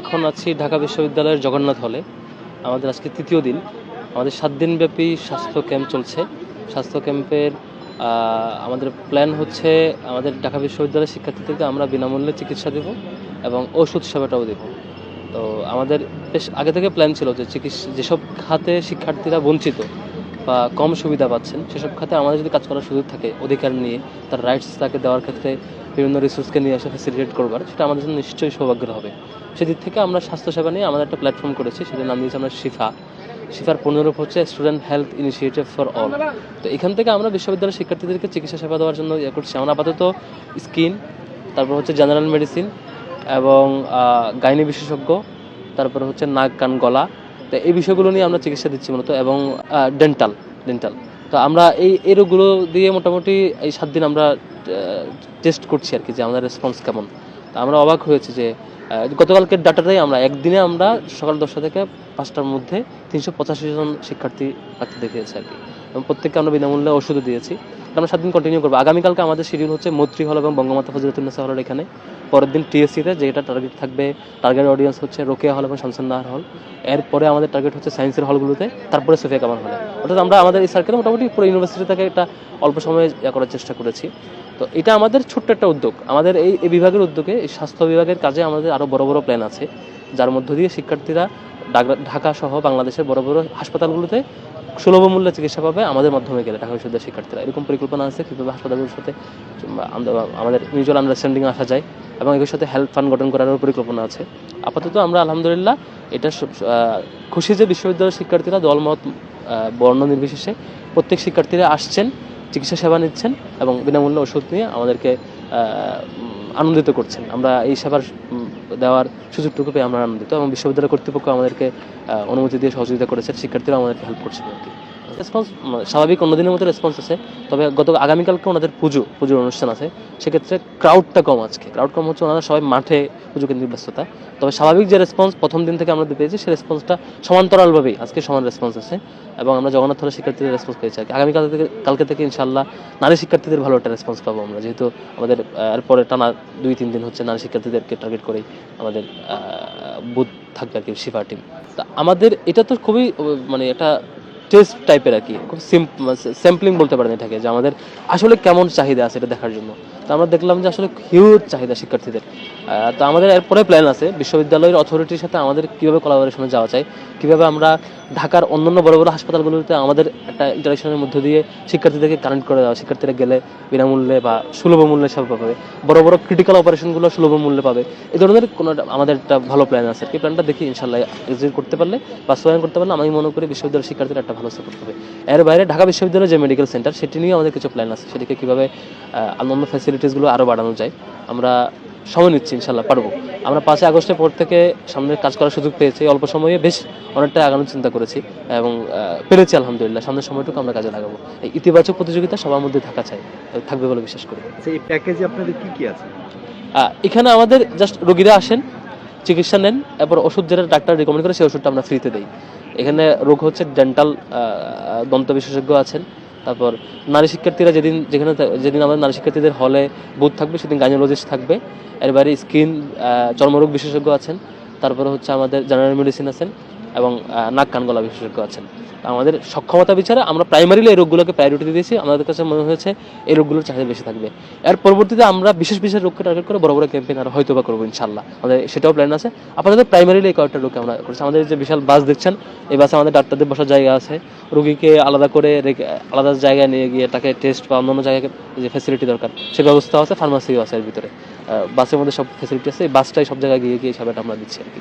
এখন আছি ঢাকা বিশ্ববিদ্যালয়ের জগন্নাথ হলে। আমাদের আজকে তৃতীয় দিন। আমাদের সাত দিনব্যাপী স্বাস্থ্য ক্যাম্প চলছে। স্বাস্থ্য ক্যাম্পের আমাদের প্ল্যান হচ্ছে আমাদের ঢাকা বিশ্ববিদ্যালয়ের শিক্ষার্থীদেরকে আমরা বিনামূল্যে চিকিৎসা দেব এবং ওষুধ সেবাটাও দেব। তো আমাদের বেশ আগে থেকে প্ল্যান ছিল যে চিকিৎসা যেসব খাতে শিক্ষার্থীরা বঞ্চিত বা কম সুবিধা পাচ্ছেন, সেসব খাতে আমাদের যদি কাজ করার সুযোগ থাকে, অধিকার নিয়ে, তার রাইটস তাকে দেওয়ার ক্ষেত্রে বিভিন্ন রিসোর্সকে নিয়ে আসে ফ্যাসিলিটেট করবার, সেটা আমাদের জন্য নিশ্চয়ই সৌভাগ্যের হবে। সেদিক থেকে আমরা স্বাস্থ্যসেবা নিয়ে আমাদের একটা প্ল্যাটফর্ম করেছি, সেটার নাম দিয়েছি আমরা শিফা। শিফার পূর্ণরূপ হচ্ছে student health initiative for all তো এখান থেকে আমরা বিশ্ববিদ্যালয়ের শিক্ষার্থীদেরকে চিকিৎসা সেবা দেওয়ার জন্য ইয়ে করছি। আমরা আপাতত স্কিন তারপর হচ্ছে জেনারেল মেডিসিন এবং গাইনি বিশেষজ্ঞ, তারপর হচ্ছে নাক, কান, গলা। তো এই বিষয়গুলো নিয়ে আমরা চিকিৎসা দিচ্ছি মূলত এবং ডেন্টাল ডেন্টাল তো আমরা এই এই রোগগুলো দিয়ে মোটামুটি এই সাত দিন আমরা টেস্ট করছি আর কি যে আমাদের রেসপন্স কেমন। তো আমরা অবাক হয়েছি যে গতকালকের ডাটাটাই আমরা একদিনে আমরা সকাল দশটা থেকে পাঁচটার মধ্যে তিনশো পঁচাশি জন শিক্ষার্থী ডাক্তার দেখিয়েছি আর কি। এবং প্রত্যেককে আমরা বিনামূল্যে ওষুধও দিয়েছি। আমরা সাত দিন কন্টিনিউ করব। আগামীকালকে আমাদের শিডিউল হচ্ছে মৈত্রী হল এবং বঙ্গমাতা ফজরতুন্নেসা হলের এখানে। পরের দিন টিএসসিতে, যেটা টার্গেট থাকবে টার্গেট অডিয়েন্স হচ্ছে রোকেয়া হল এবং শামসুন্নাহার হল। এরপরে আমাদের টার্গেট হচ্ছে সায়েন্সের হলগুলোতে, তারপরে সোফিয়া কামাল হলে। অর্থাৎ আমরা আমাদের এই সার্কেলে মোটামুটি পুরো ইউনিভার্সিটি থেকে একটা অল্প সময়ে করার চেষ্টা করেছি। তো এটা আমাদের ছোট্ট একটা উদ্যোগ। আমাদের এই বিভাগের উদ্যোগে স্বাস্থ্য বিভাগের কাজে আমাদের আরও বড় বড় প্ল্যান আছে। যার মধ্য দিয়ে শিক্ষার্থীরা ঢাকা সহ বাংলাদেশের বড় বড় হাসপাতালগুলোতে সুলভ মূল্যে চিকিৎসা পাবে, আমাদের মাধ্যমে গেলে ঢাকা বিশ্ববিদ্যালয়ের শিক্ষার্থীরা। এরকম পরিকল্পনা আছে, কীভাবে হাসপাতালগুলোর সাথে আমাদের মিউচুয়াল আন্ডারস্ট্যান্ডিং আসা যায় এবং এগুলোর সাথে হেল্প ফান্ড গঠন করারও পরিকল্পনা আছে। আপাতত আমরা আলহামদুলিল্লাহ এটা খুশি যে বিশ্ববিদ্যালয়ের শিক্ষার্থীরা দলমত বর্ণ নির্বিশেষে প্রত্যেক শিক্ষার্থীরা আসছেন, চিকিৎসা সেবা নিচ্ছেন এবং বিনামূল্যে ওষুধ নিয়ে আমাদেরকে আনন্দিত করছেন। আমরা এই সেবার দেওয়ার সুযোগটুকু পেয়ে আমরা আনন্দিত এবং বিশ্ববিদ্যালয় কর্তৃপক্ষ আমাদেরকে অনুমতি দিয়ে সহযোগিতা করেছে। শিক্ষার্থীরা আমাদেরকে হেল্প করছে। আর কি রেসপন্স স্বাভাবিক অন্যদিনের মতো রেসপন্স আছে। তবে গত, আগামীকালকে ওনাদের পুজো, পুজোর অনুষ্ঠান আছে। সেক্ষেত্রে ক্রাউডটা কম আজকে। ক্রাউড কম হচ্ছে ওনারা সবাই মাঠে পুজো কেন্দ্রিক ব্যস্ততা। তবে স্বাভাবিক যে রেসপন্স প্রথম দিন থেকে আমরা পেয়েছি সেই রেসপন্সটা সমান্তরালভাবেই আজকে সমান রেসপন্স আছে এবং আমরা জগন্নাথ হলের শিক্ষার্থীদের রেসপন্স পেয়েছি আর আগামীকাল থেকে, কালকে থেকে ইনশাল্লাহ নারী শিক্ষার্থীদের ভালো একটা রেসপন্স পাবো আমরা। যেহেতু আমাদের এরপরে টানা দুই, তিন দিন হচ্ছে নারী শিক্ষার্থীদেরকে টার্গেট করেই আমাদের বুথ থাকবে আর কি শিফা টিম তা আমাদের, এটা তো খুবই মানে এটা টেস্ট টাইপের আর কি, খুব স্যাম্পলিং বলতে পারেন এটাকে, যে আমাদের আসলে কেমন চাহিদা আছে এটা দেখার জন্য। তো আমরা দেখলাম যে আসলে হিউজ চাহিদা শিক্ষার্থীদের। তো আমাদের এরপরে প্ল্যান আছে বিশ্ববিদ্যালয়ের অথরিটির সাথে আমাদের কীভাবে কোলাবোরেশনে যাওয়া যায়, কীভাবে আমরা ঢাকার অন্যান্য বড় বড় হাসপাতালগুলোতে আমাদের একটা ইন্টারাকশনের মধ্য দিয়ে শিক্ষার্থীদেরকে কানেক্ট করে দেওয়া, শিক্ষার্থীরা গেলে বিনামূল্যে বা সুলভ মূল্যে সব পাবে। বড় বড় ক্রিটিক্যাল অপারেশনগুলো সুলভ মূল্যে পাবে। এই ধরনের কোনো আমাদের একটা ভালো প্ল্যান আছে। এই প্ল্যানটা দেখি ইনশাল্লাহ এক্সিকিউট করতে পারলে, বাস্তবায়ন করতে পারলে, আমি মনে করি বিশ্ববিদ্যালয়ের শিক্ষার্থীরা একটা ভালো সাপোর্ট পাবে এর বাইরে ঢাকা বিশ্ববিদ্যালয়ের যে মেডিকেল সেন্টার সেটি নিয়ে আমাদের কিছু প্ল্যান আছে। সেটিকে কীভাবে অন্যান্য ফ্যাসিলিটিসগুলো আরও বাড়ানো যায় আমরা সময় নিচ্ছি ইনশাল্লাহ পারব। আমরা পাঁচই আগস্টের পর থেকে সামনে কাজ করার সুযোগ পেয়েছি। অল্প সময়ে বেশ অনেকটা আগানোর চিন্তা করেছি এবং পেরেছি আলহামদুলিল্লাহ। সামনের সময়টুকু আমরা কাজে লাগাবো। এই ইতিবাচক প্রতিযোগিতা সবার মধ্যে থাকা চাই থাকবে বলে বিশ্বাস করি। আচ্ছা এই প্যাকেজে আপনাদের কি কি আছে? এখানে আমাদের জাস্ট রোগীরা আসেন চিকিৎসা নেন, এরপর ওষুধ যেটা ডাক্তার রেকমেন্ড করে সেই ওষুধটা আমরা ফ্রিতে দিই। এখানে রোগ হচ্ছে ডেন্টাল দন্ত বিশেষজ্ঞ আছেন। তারপর নারী শিক্ষার্থীরা যেদিন, যেখানে যেদিন আমাদের নারী শিক্ষার্থীদের হলে বুথ থাকবে, সেদিন গাইনোলজিস্ট থাকবে। এর বাইরে স্কিন চর্মরোগ বিশেষজ্ঞ আছেন। তারপরে হচ্ছে আমাদের জেনারেল মেডিসিন আছেন। এবং নাক কান গলা বিশেষজ্ঞ আছেন। আমাদের সক্ষমতা বিচারে আমরা প্রাইমারিলি এই রোগগুলোকে প্রায়োরিটি দিয়েছি। আমাদের কাছে মনে হয়েছে এই রোগগুলোর চাহিদা বেশি থাকবে। এর পরবর্তীতে আমরা বিশেষ বিশেষ রোগকে টার্গেট করে বড় বড় ক্যাম্পেইন আর হয়তো বা করব ইনশাল্লাহ আমাদের সেটাও প্ল্যান আছে। আপাতত প্রাইমারিলি এই কয়েকটা রোগকে আমরা করছি। আমাদের যে বিশাল বাস দেখছেন, এই বাসে আমাদের ডাক্তারদের বসার জায়গা আছে। রোগীকে আলাদা করে রেখে- আলাদা জায়গায় নিয়ে গিয়ে তাকে টেস্ট বা অন্যান্য জায়গায় যে ফ্যাসিলিটি দরকার, সে ব্যবস্থাও আছে ফার্মাসিও আছে এর ভিতরে। বাসের মধ্যে সব ফ্যাসিলিটি আছে। এই বাসটাই সব জায়গায় গিয়ে গিয়ে সেবাটা আমরা দিচ্ছি আর কি।